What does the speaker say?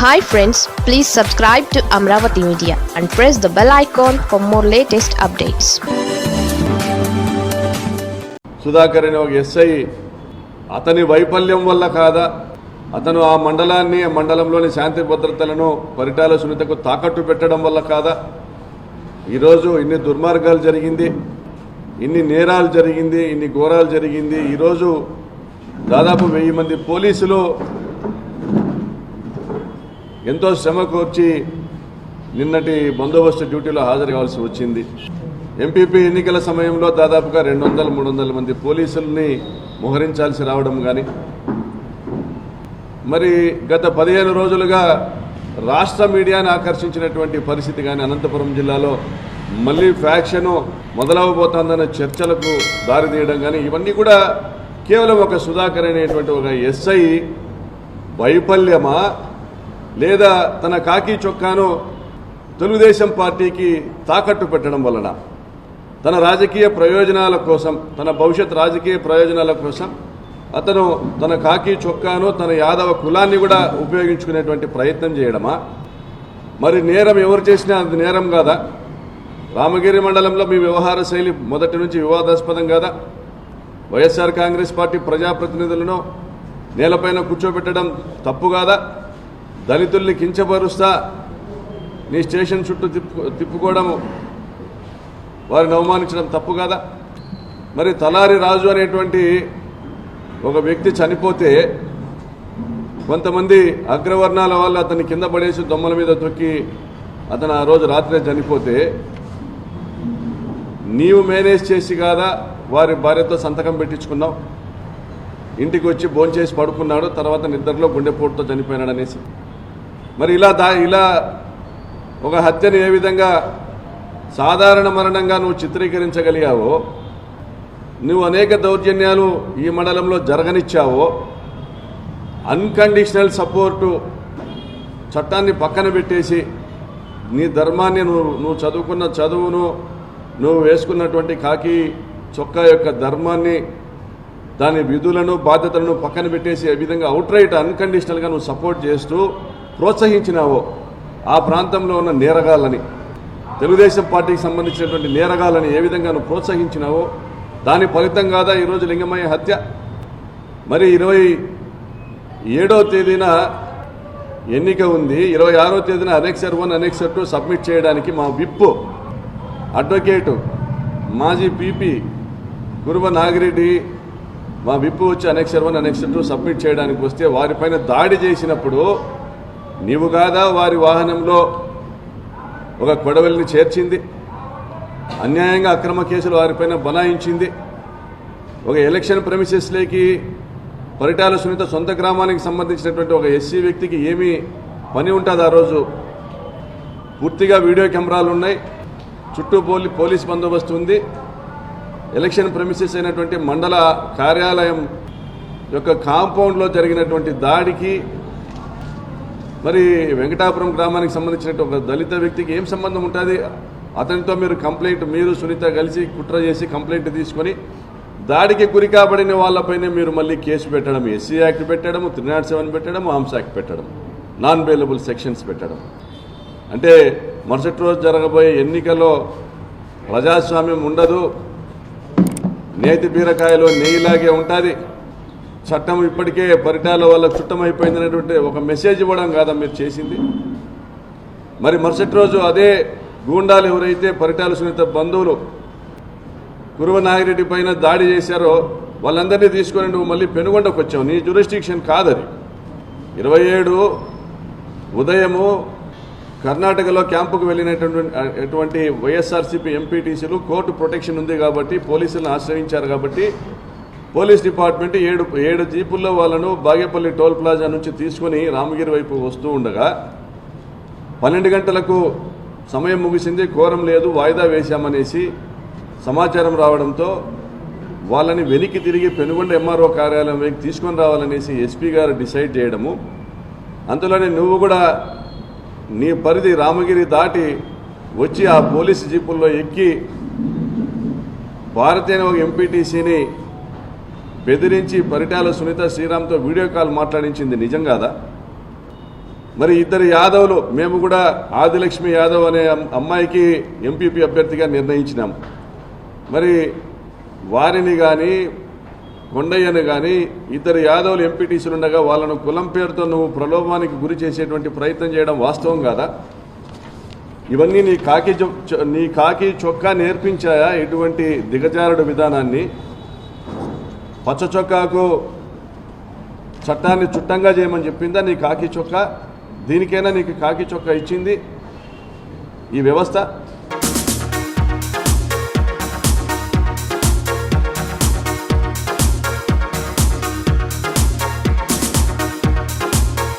Hi friends please subscribe to Amaravati media and press the bell icon for more latest updates Sudhakar అనే ఒక SI అతని వైఫల్యం వల్ల కాదా? అతను ఆ మండలాన్ని ఆ మండలంలోని శాంతి భద్రతలను పరిటాల సునీతకు తాకట్టు పెట్టడం వల్ల కాదా? ఈరోజు ఇన్ని దుర్మార్గాలు జరిగింది ఇన్ని నేరాలు జరిగింది ఇన్ని ఘోరాలు జరిగింది. ఈరోజు దాదాపు వెయ్యి మంది పోలీసులు ఎంతో శ్రమ కోర్చి నిన్నటి బందోబస్తు డ్యూటీలో హాజరు కావాల్సి వచ్చింది. ఎంపీపీ ఎన్నికల సమయంలో దాదాపుగా రెండు వందల మూడు వందల మంది పోలీసుల్ని మోహరించాల్సి రావడం కానీ మరి గత పదిహేను రోజులుగా రాష్ట్ర మీడియాని ఆకర్షించినటువంటి పరిస్థితి కానీ అనంతపురం జిల్లాలో మళ్ళీ ఫ్యాక్షను మొదలవబోతోందన్న చర్చలకు దారితీయడం కానీ ఇవన్నీ కూడా కేవలం ఒక సుధాకర్ అనేటువంటి ఒక ఎస్ఐ వైఫల్యమా? లేదా తన కాకి చొక్కాను తెలుగుదేశం పార్టీకి తాకట్టు పెట్టడం వలన. తన రాజకీయ ప్రయోజనాల కోసం తన భవిష్యత్ రాజకీయ ప్రయోజనాల కోసం అతను తన కాకి చొక్కాను తన యాదవ కులాన్ని కూడా ఉపయోగించుకునేటువంటి ప్రయత్నం చేయడమా? మరి నేరం ఎవరు చేసినా అది నేరం కాదా? రామగిరి మండలంలో మీ వ్యవహార శైలి మొదటి నుంచి వివాదాస్పదం కాదా? వైఎస్ఆర్ కాంగ్రెస్ పార్టీ ప్రజాప్రతినిధులను నేలపైన కూర్చోబెట్టడం తప్పు కాదా? దళితుల్ని కించపరుస్తా నీ స్టేషన్ చుట్టూ తిప్పు తిప్పుకోవడం వారిని అవమానించడం తప్పు కదా? మరి తలారి రాజు అనేటువంటి ఒక వ్యక్తి చనిపోతే కొంతమంది అగ్రవర్ణాల వాళ్ళు అతన్ని కింద పడేసి దొమ్మల మీద తొక్కి అతను ఆ రోజు రాత్రే చనిపోతే నీవు మేనేజ్ చేసి కాదా వారి భార్యతో సంతకం పెట్టించుకున్నావు? ఇంటికి వచ్చి భోంచేసి పడుకున్నాడు తర్వాత నిద్రలో గుండెపోటుతో చనిపోయినాడు అనేసి మరి ఇలా దా ఇలా ఒక హత్యను ఏ విధంగా సాధారణ మరణంగా నువ్వు చిత్రీకరించగలిగావో నువ్వు అనేక దౌర్జన్యాలు ఈ మండలంలో జరగనిచ్చావో అన్కండిషనల్ సపోర్టు చట్టాన్ని పక్కన పెట్టేసి నీ ధర్మాన్ని నువ్వు నువ్వు చదువుకున్న చదువును నువ్వు వేసుకున్నటువంటి కాకి చొక్కా యొక్క ధర్మాన్ని దాని విధులను బాధ్యతలను పక్కన పెట్టేసి ఈ విధంగా అవుట్ రైట్ అన్కండిషనల్గా నువ్వు సపోర్ట్ చేస్తూ ప్రోత్సహించినావో ఆ ప్రాంతంలో ఉన్న నేరగాళ్ళని తెలుగుదేశం పార్టీకి సంబంధించినటువంటి నేరగాళ్ళని ఏ విధంగా నువ్వు ప్రోత్సహించినావో దాని ఫలితం కాదా ఈరోజు లింగమయ్య హత్య? మరి ఇరవై ఏడో తేదీన ఎన్నిక ఉంది. ఇరవై ఆరో తేదీన annexure one annexure two submit చేయడానికి మా విప్ అడ్వకేటు మాజీ పీపీ గురువ నాగిరెడ్డి మా విప్పు వచ్చి annexure one annexure two submit చేయడానికి వస్తే వారిపైన దాడి చేసినప్పుడు నీవు కాదా వారి వాహనంలో ఒక కొడవలిని చేర్చింది? అన్యాయంగా అక్రమ కేసులు వారిపైన బనాయించింది? ఒక ఎలక్షన్ ప్రెమిసెస్లోకి పరిటాల సునీత సొంత గ్రామానికి సంబంధించినటువంటి ఒక ఎస్సీ వ్యక్తికి ఏమీ పని ఉంటుంది ఆ రోజు? పూర్తిగా వీడియో కెమెరాలు ఉన్నాయి. చుట్టూ పోలీ పోలీస్ బందోబస్తు ఉంది. ఎలక్షన్ ప్రమిసెస్ అయినటువంటి మండల కార్యాలయం యొక్క కాంపౌండ్లో జరిగినటువంటి దాడికి మరి వెంకటాపురం గ్రామానికి సంబంధించినట్టు ఒక దళిత వ్యక్తికి ఏం సంబంధం ఉంటుంది? అతనితో మీరు కంప్లైంట్ మీరు సునీత కలిసి కుట్ర చేసి కంప్లైంట్ తీసుకొని దాడికి గురి కాబడిన వాళ్ళపైనే మీరు మళ్ళీ కేసు పెట్టడం ఎస్సీ యాక్ట్ పెట్టడం త్రీ నాట్ సెవెన్ పెట్టడం ఆమ్స్ యాక్ట్ పెట్టడం నాన్ బెయిలబుల్ సెక్షన్స్ పెట్టడం. అంటే మరుసటి రోజు జరగబోయే ఎన్నికల్లో ప్రజాస్వామ్యం ఉండదు నేతి బీరకాయలో నెయ్యిలాగే ఉంటుంది. చట్టం ఇప్పటికే పరిటాల వల్ల చుట్టమైపోయింది అనేటువంటి ఒక మెసేజ్ ఇవ్వడం కాదా మీరు చేసింది? మరి మరుసటి రోజు అదే గూండాలు ఎవరైతే పరిటాల సునీత బంధువులు కురువ నాగిరెడ్డి పైన దాడి చేశారో వాళ్ళందరినీ తీసుకొని నువ్వు మళ్ళీ పెనుగొండకు వచ్చావు నీ జ్యూరిస్టిక్షన్ కాదది. ఇరవై ఏడు ఉదయము కర్ణాటకలో క్యాంపుకు వెళ్ళినటువంటి అటువంటి వైఎస్ఆర్సీపీ ఎంపీటీసీలు కోర్టు ప్రొటెక్షన్ ఉంది కాబట్టి పోలీసులను ఆశ్రయించారు కాబట్టి పోలీస్ డిపార్ట్మెంట్ ఏడు ఏడు జీపుల్లో వాళ్ళను బాగేపల్లి టోల్ ప్లాజా నుంచి తీసుకొని రామగిరి వైపు వస్తూ ఉండగా పన్నెండు గంటలకు సమయం ముగిసింది కోరం లేదు వాయిదా వేశామనేసి సమాచారం రావడంతో వాళ్ళని వెనక్కి తిరిగి పెనుగొండ ఎంఆర్ఓ కార్యాలయం వైపు తీసుకొని రావాలనేసి ఎస్పీ గారు డిసైడ్ చేయడము. అందులోనే నువ్వు కూడా నీ పరిధి రామగిరి దాటి వచ్చి ఆ పోలీసు జీపుల్లో ఎక్కి భారతీయ ఒక ఎంపీటీసీని బెదిరించి పరిటాల సునీత శ్రీరామ్తో వీడియో కాల్ మాట్లాడించింది నిజం కాదా మరి ఇద్దరు యాదవ్లు మేము కూడా ఆదిలక్ష్మి యాదవ్ అనే అమ్మాయికి ఎంపీపీ అభ్యర్థిగా నిర్ణయించినాం. మరి వారిని కానీ కొండయ్యను కానీ ఇద్దరు యాదవులు ఎంపీటీసీలు ఉండగా వాళ్ళను కులం పేరుతో నువ్వు ప్రలోభానికి గురి చేసేటువంటి ప్రయత్నం చేయడం వాస్తవం కాదా? ఇవన్నీ నీ కాకి చొ- నీ కాకి చొక్కా నేర్పించాయా? ఇటువంటి దిగజారుడు విధానాన్ని పచ్చ చొక్కాకు చట్టాన్ని చుట్టంగా చేయమని చెప్పిందా? నీ కాకి చొక్కా? దీనికైనా నీకు కాకి చొక్కా ఇచ్చింది? ఈ వ్యవస్థ